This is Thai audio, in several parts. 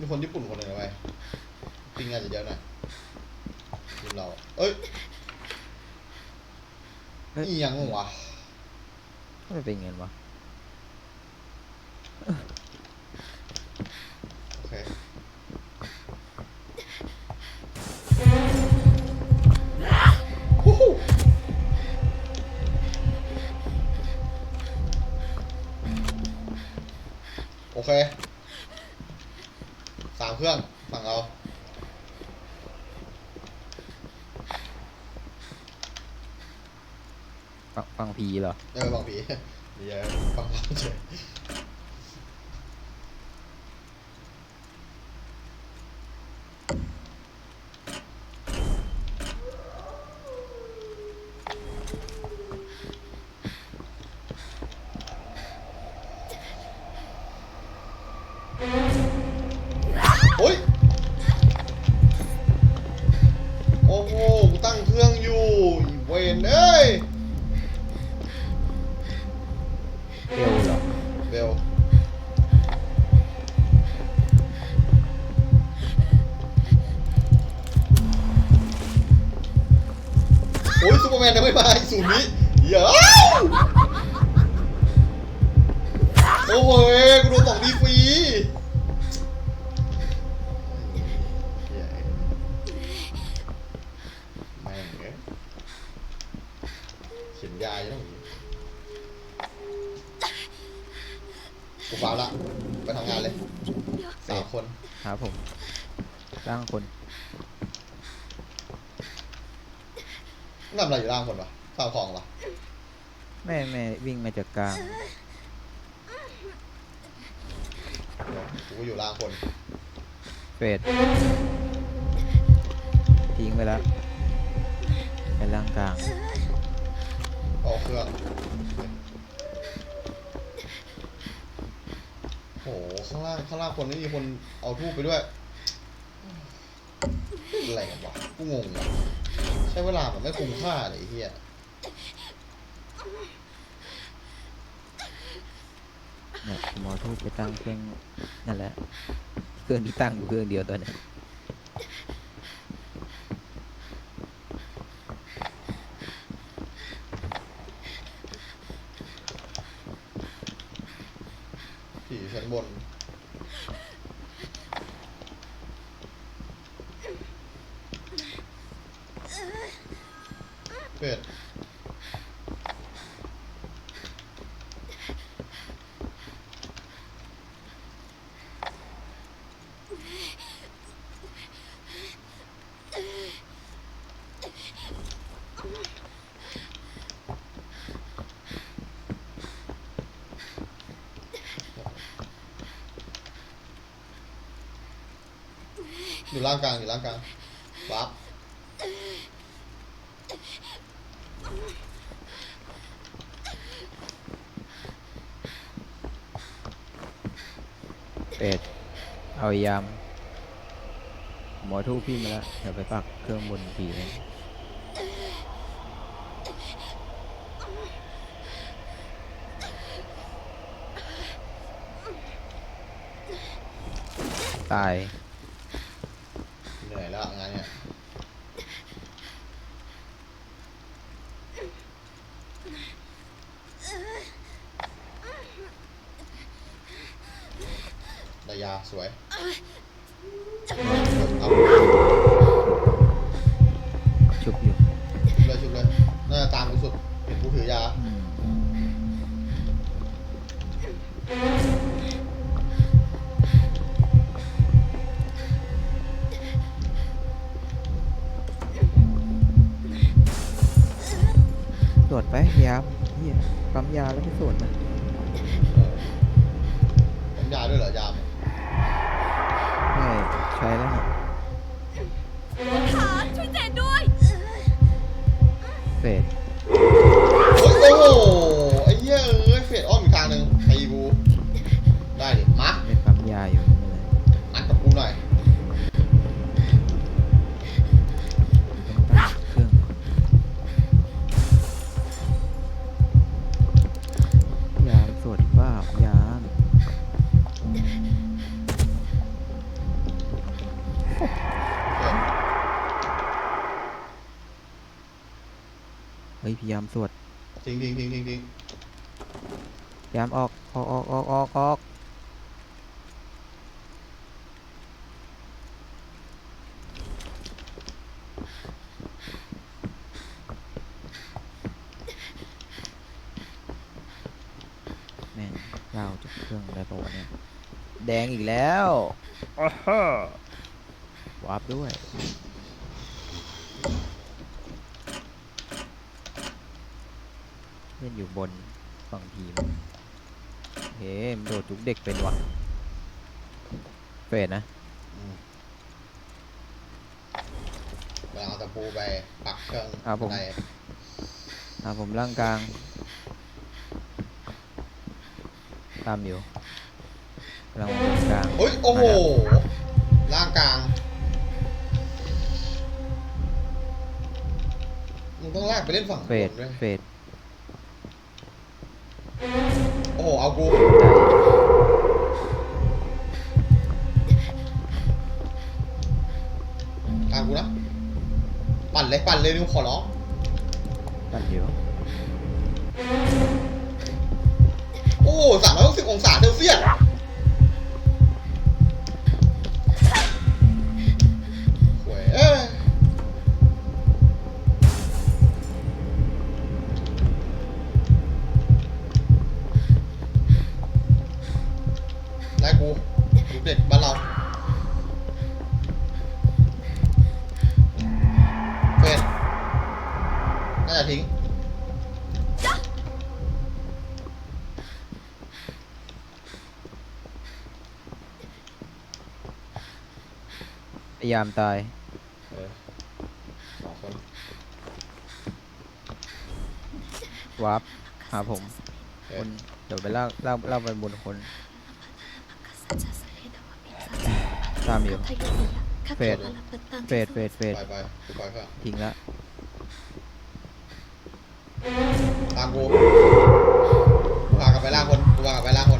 มีคนญี่ปุ่นคนหนึ่งนะไปปิงอาจจะเยอะหน่อยทีมเรา เอ้ยเฮ้ย อีหยังวะทำไมเป็นเงินวะโอเคฮู้ฮู้โอเคสามเครื่องฝั่งเราฟังฟังผีเหรอเออบางผีเดี๋ยวฟังเราเฉย โอ้ยซูเปอร์แมนยังไม่มาอีกศูนย์นี้เดี๋ยวโอ้โหกูโดนสองดีฟรีเหี้ยแม่งเอ้ยเขียนยาอยู่ตรงนี้กูฟ้าวละไปทำงานเลยสามคนครับผมร่างคน ทำอะไรอยู่ล่างคนวะฟาร์มของวะแม่แม่วิ่งมาจากกลางเดี๋ยวกูก็อยู่ล่างคนเฟดทิ้งไปแล้วไปล่างกลางออกเครื่องโหข้างล่างข้างล่างคนไม่มีคนเอาทูบไปด้วยอะไรกันวะกูงงว่ะ ใช้เวลาแบบไม่คุ้มค่าเลยไอ้เฮียเนี่ยหมอทูบไปตั้งเครื่องนั่นแหละ เครื่องที่ตั้งอยู่เครื่องเดียวตอนเนี้ยผีอยู่ชั้นบน เป็ดอยู่ล่างกลางอยู่ล่างกลางปั๊บ เฟด เอายาม หมอทูบพี่มาแล้วเดี๋ยวไปปักเครื่องบนผีเลยตาย เหนื่อยแล้วงานเนี้ยได้ยาสวยาจะตามกูสุดเห็นกูถือยาอืมตรวจไปยามเฮียปั๊มยาแล้วไม่ตรวจนะผมยาด้วยเหรอ ยามไม่ใช้แล้วเนี่ย เพยายามสวดทิ้งทิ้งทิ้งทิ้งทิ้งพยายามออกออกออกออกออกออกแม่งเล่าจากเครื่องได้ปะวะเนี่ยแดงอีกแล้วอ้าฮะวาร์ปด้วย เล่นอยู่บนฝั่งทีมเฮ้มนโดดจุกเด็กเป็นวะเฟดนะอืมเวลาเอาตะปูไปปักเครื่องครับผมในอ่าผมล่างกลาง ตามอยู่กำลังวางกลางเฮ้ยโอ้โหล่างกลางมึงต้องลากไปเล่นฝั่งบเฟดนด้วยเฟด อ้โหเอากูตามกูนะ ปั่นเลยปั่นเลยนิวขอร้องตัดอยู่โอ้สามร้อยหกสิบองศาเซลเซียส จะทิ้ง พยายามตาย เออสองคนวาร์ปหาผมเอคอนเดี๋ยวไปลากลากลากไปบนคนตามอยู่ เฟด เฟดเฟดเฟดไปไปกูไปเพื่อนทิ้งละ ตามกูกูพากลับไปล่างคนกูพากลับไปล่างคน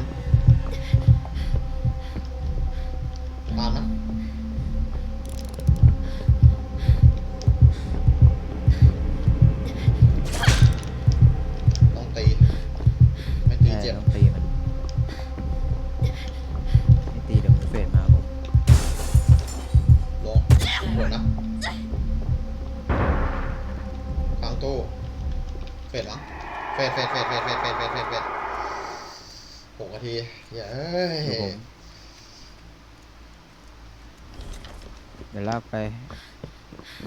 เฟดมั้งเฟดเฟดเฟดเฟดเฟดเฟดเฟดเฟดเฟดหกนาทีเย้ยเดี๋ยวผม เดี๋ยวลากไป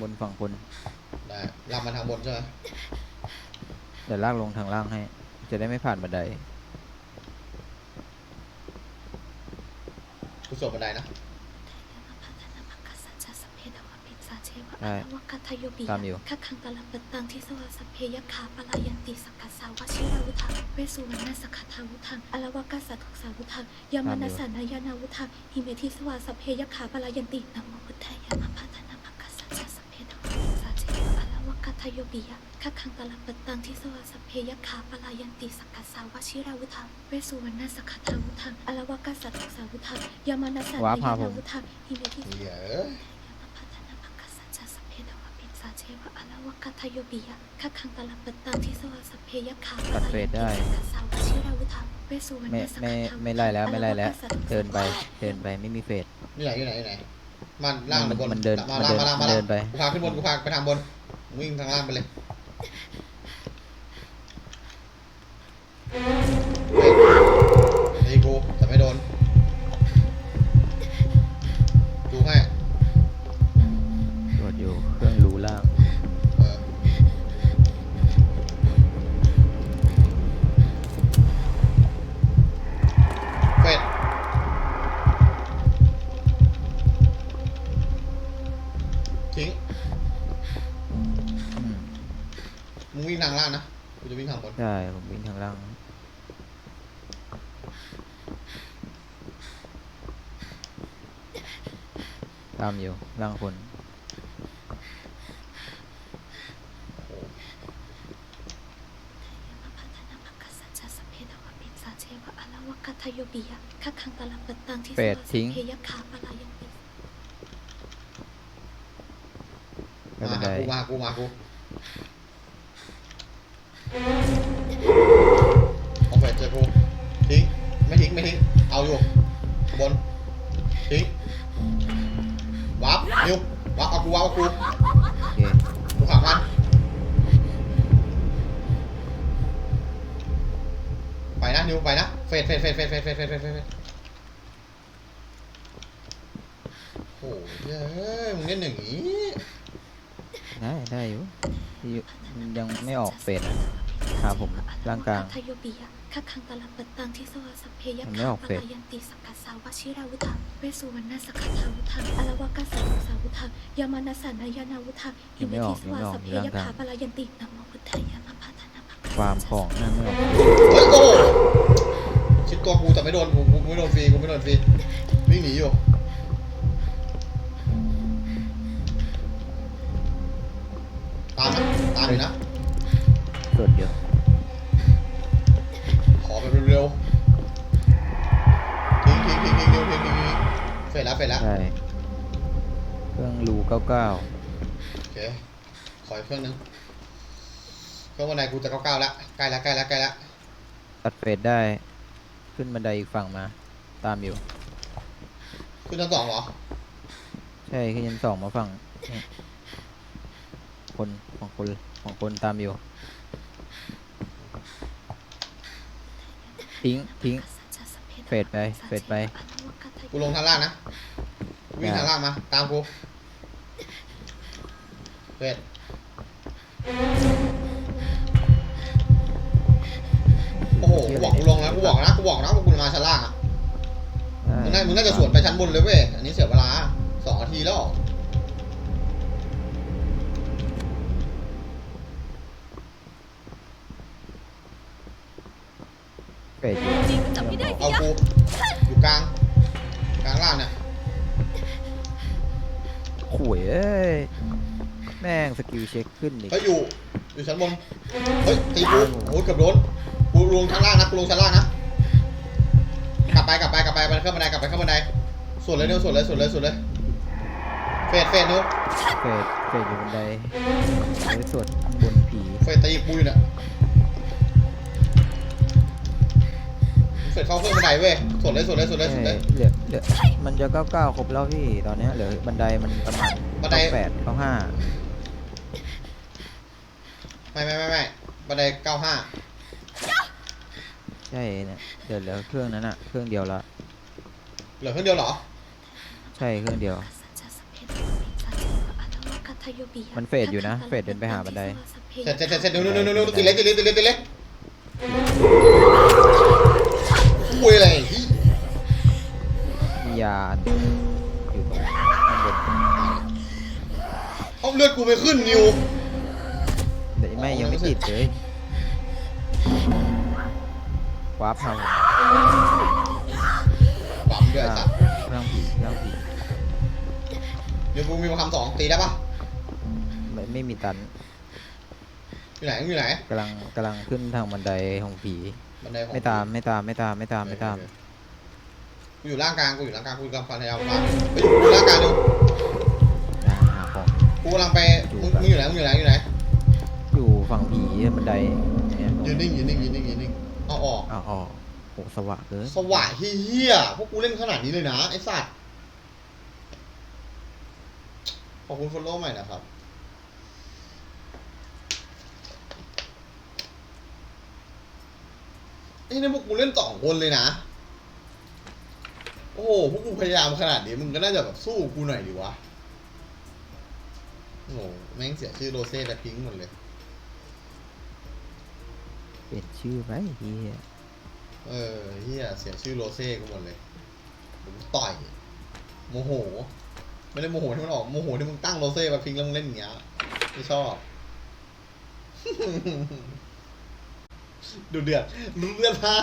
บนฝั่งคนได้ลามมาทางบนใช่ไหมเดี๋ยวลากลงทางล่างให้ จะได้ไม่ผ่านบันได กูสวดบันไดนะ ใช่ตามอยู่คักขังตะลับเปิดตังที่สวาสพเพยคาปลายันติสักกะสาวชิราวุธังเวสุวรรณสักขทาวุธังอลวากาสัทุกสาวุธังยามานัสสานายานาวุธังหิเมทิสวาสพเพยคาปลายันตินะโมพุทธายะมะพัฒนาภกัสสัจจะสพเพทวาสาเจอลวากาทโยปิยะคักขังตะลับเปิดตังที่สวาสพเพยคาปลายันติสักกะสาวชิราวุธังเวสุวรรณสักขทาวุธังอลวากาสัทุกสาวุธังยามานัสสานายานาวุธังหิเมทิ ชวะอลาวกทโยบิยะคักขังตลับปตังทิสวาสเพยคาตัดเฟรดได้ สาวชิราวุธังเวสุวรรณไม่สังไม่ขทาวุธังไม่ไล่แล้วไม่ไล่แล้ว เดินไปเดินไปไม่มีเฟดนี่ไหนอยู่ไหนอยู่ไหนมันล่างหรือบนมันเดินมาล่างมาล่างมามันเดิล่างนไป กูพาขึ้นบนกูพาไปทางบนวิ่งทางล่างไปเลย มึงวิ่งทางล่างนะ กูจะวิ่งทางบน ใช่ผมวิ่งทางล่างตามอยู่ล่างคน เปรตทิ้ง ไม่เป็นไรกูมากูมากู เอาเฟดเจอกูทิ้งไม่ทิ้งไม่ทิ้งเอาอยู่บนทิ้งวับนิววับเอากูวับเอากูโอเคกูขังมันไปนะนิวไปนะเฟดเฟดเฟดเฟดเฟดเฟดเฟดเฟดเฟดโอ้ยเฮ้ยมึงเล่นอย่างนี้ได้ได้อยู่ ยังไม่ออกเฟสอะ ครับผมร่างกลางทโยปิยะคักคังตะลับปัตตังที่สวาสพเพยมันไม่คาออกปเฟซลายันติสักกะสาวชิราวุธังเวสุวรรณสักขทาวุธังอลวากาสาวุสาวุธังยามานาสานายานาวุธังยังไม่ออกทิสวาสพเพยังยไม่ออกคาปลายันตินะโมพุทธายะมาพัฒนาภะฟาร์มของนั่นไม่ออกเฮ้ยโอ้โหชิดตัวกูแต่ไม่โดนกูกูไม่โดนฟรีกูไม่โดนฟรีวิ่งหนีอยู่ตามนะตามอยู่นะ สดเดียวขอแบบเร็วๆทิ้งทิ้งทิ้งทิ้งทิ้งทิ้งทิ้งทิ้งเฟดแล้วเฟดแล้วใช่เครื่องรูเก้าเก้าโอเคขออีกเครื่องนึงเครื่องวันไหนกูจะเก้าเก้าแล้วใกล้แล้วใกล้แล้วใกล้แล้วตัดเฟสได้ ขึ้นบันไดอีกฝั่งมา ตามอยู่ ขึ้นชั้นสองเหรอใช่ขึ้นยันสองมาฝั่งนี่คนของคนของคนตามอยู่ ทิ้งทิ้งเฟดไปเฟดไป กูลงทางล่างนะ วิ่งทางล่างมา ตามกูเฟดโอ้โหกูบอกกูลงแล้วกูบอกนะกูบอกนะว่ากูมาชั้นล่างอะมึงน่ามึงน่าจะสวนไปชั้นบนเลยเว้ย อันนี้เสียเวลาสองนาทีแล้ว ฟสอยู่จริงก็จับไม่ได้สิเอายะกูอยู่กลาง กลางล่างเนี่ยข่วยเอ้ยแม่งสกิลเช็คขึ้นอีกเฮ้ยอยู่ อยู่ชั้นบน เฮ้ย ตีกูโอ้ยเกือบโดน กูลงชั้นล่างนะ กูลงชั้นล่างนะ กลับไป กลับไป กลับไปไปขึ้นบันได กลับไปขึ้นบันไดส่วนเลยนิ้วส่วนเลยส่วนเลยส่วนเลย เฟดเฟดนิ้วเฟสเฟสอยู่บันไดไว้สวดบนผี เฟดตีกูอยู่เนี่ย เฟดเข้าเครื่องบันไดเว้ยส่วนเลยส่วนเลยส่วนเลยส่วนเลยเหลือเหลือมันจะเก้าเก้าครบแล้วพี่ตอนเนี้ยเหลือบันไดมันประมาณบันไดแปดเก้าห้าไม่ไม่ไม่ไม่บันไดเก้าห้าใช่เนี่ยเดี๋ยวเหลือเครื่องนั้นอะเครื่องเดียวละเหลือเครื่องเดียวเหรอ ใช่เครื่องเดียว มันเฟดอยู่นะเฟดเดินไปหาบันไดเสร็จเสร็จเสร็จเสร็จเร็วเร็วเร็วเร็วติดเล็กติดเล็กติดเล็กติดเล็ก คุยอะไรที่มียาอันอยู่ตรงข้างบนเอาเลือดกูไปขึ้นนิวเดี๋ยวไม่ยังไม่ติดเลยวาร์ปทางปั๊มด้วยสัตว์เครื่องผีเครื่องผีนิวกูมีมาคำสองตีได้ปะไม่ไม่มีตันอยู่ไหนอยู่ไหน กำลังกำลังขึ้นทางบันไดของผี บันไดของไม่ตามไม่ตามไม่ตามไม่ตามไม่ตามกูอยู่ล่างกลางกูอยู่ล่างกลางกูกำลังพยายามมาไปอยู่กูล่างกลางดูนะหาของกูกำลังไปมึงมึงอยู่ไหนมึงอยู่ไหนอยู่ไหนอยู่ฝั่งผีบันไดเนี่ยยืนนิ่งยืนนิ่งยืนนิ่งยืนนิ่งเอาออกอ๋ออ๋อโหสว่างเกินสว่างเฮี้ยๆพวกกูเล่นขนาดนี้เลยนะไอ้สัตว์ขอบคุณฟอลโล่ใหม่นะครับ อ้นี่พวกกูเล่นสองคนเลยนะ โอ้โห พวกกูพยายามขนาดนี้มึงก็น่าจะแบบสู้กูหน่อยดิวะ โอ้โหแม่งเสียชื่อโรเซ่และพิงค์หมดเลย เปลี่ยนชื่อไปเฮียเออเฮียเสียชื่อโรเซ่กูหมดเลยผมต่อย โมโห ไม่ได้โมโหที่มันออกโมโหที่มึงตั้งโรเซ่มาพิงค์แล้วมึงเล่นอย่างเงี้ยไม่ชอบ ดูเดือดดูเดือดมา